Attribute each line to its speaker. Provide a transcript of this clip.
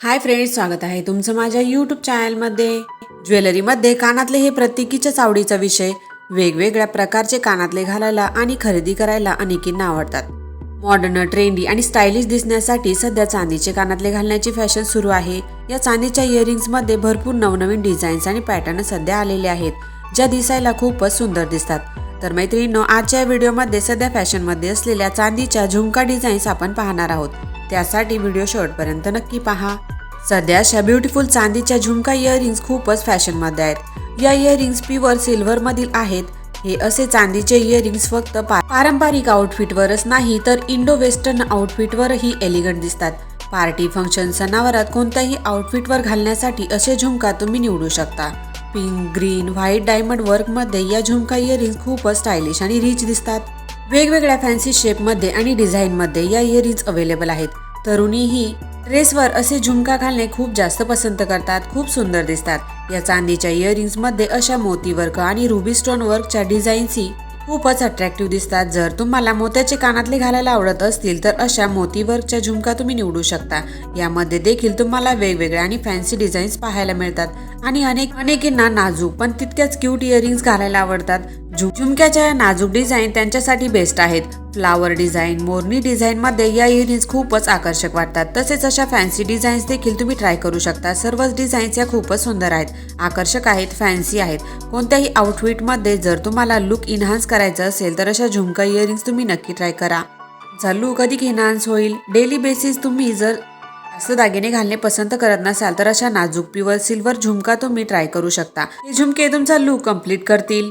Speaker 1: Hi friends स्वागत आहे तुमचं माझ्या यूट्यूब चॅनलमध्ये ज्वेलरीमध्ये कानातले हे प्रत्येकीच्याच आवडीचा विषय वेगवेगळ्या प्रकारचे कानातले घालायला आणि खरेदी करायला अनेकींना आवडतात. मॉडर्न ट्रेंडी आणि स्टायलिश दिसण्यासाठी सध्या चांदीचे कानातले घालण्याची फॅशन सुरू आहे. या चांदीच्या इयरिंग्समध्ये भरपूर नवनवीन डिझाईन्स आणि पॅटर्न सध्या आलेले आहेत ज्या दिसायला खूपच सुंदर दिसतात. तर मैत्रिणींनो आजच्या व्हिडिओमध्ये सध्या फॅशनमध्ये असलेल्या चांदीच्या झुमका डिझाईन्स आपण पाहणार आहोत. त्यासाठी व्हिडिओ शेवटपर्यंत नक्की पहा. सध्या अशा ब्युटिफुल चांदीच्या झुमका इयरिंग्स खूपच फॅशनमध्ये आहेत. या इयरिंग्स प्युअर सिल्वरमधील आहेत. हे असे चांदीचे इयरिंग्स फक्त पारंपरिक आउटफिटवरच नाही तर इंडो वेस्टर्न आउटफिटवरही एलिगंट दिसतात. पार्टी फंक्शन सणावरात कोणत्याही आउटफिटवर घालण्यासाठी असे झुमका तुम्ही निवडू शकता. पिंक ग्रीन व्हाईट डायमंड वर्कमध्ये या झुमका इयरिंग खूपच स्टायलिश आणि रिच दिसतात. वेगवेगळ्या फॅन्सी शेपमध्ये आणि डिझाईनमध्ये या इयरिंग्स अवेलेबल आहेत. तरुणीही ड्रेसवर असे झुमका घालणे खूप जास्त पसंत करतात खूप सुंदर दिसतात. या चांदीच्या इयरिंग्समध्ये अशा मोती वर्क आणि रुबी स्टोन वर्कच्या डिझाईन्सही खूपच अट्रॅक्टिव्ह दिसतात. जर तुम्हाला मोत्याचे कानातले घालायला आवडत असतील तर अशा मोतीवर्कच्या झुमका तुम्ही निवडू शकता. यामध्ये देखील तुम्हाला वेगवेगळ्या आणि फॅन्सी डिझाईन्स पाहायला मिळतात. आणि अनेक अनेकींना नाजूक पण तितक्याच क्यूट इयरिंग्स घालायला आवडतात. झुमक्याच्या या नाजूक डिझाईन त्यांच्यासाठी बेस्ट आहेत. फ्लावर डिझाईन मोरणी डिझाईन मध्ये या इयरिंग्स खूपच आकर्षक वाटतात. तसेच अशा फॅन्सी डिझाईन्स देखील तुम्ही ट्राय करू शकता. सर्वच डिझाईन्स या खूपच सुंदर आहेत. आकर्षक आहेत फॅन्सी आहेत. कोणत्याही आउटफिटमध्ये जर तुम्हाला लुक इन्हान्स करायचं असेल तर अशा झुमका इयरिंग्स तुम्ही नक्की ट्राय करा. जर लुक अधिक इन्हान्स होईल डेली बेसिस तुम्ही जर जास्त दागिने घालणे पसंत करत नसाल तर अशा नाजूक प्युअर सिल्वर झुमका तुम्ही ट्राय करू शकता. हे झुमके तुमचा लुक कंप्लीट करतील.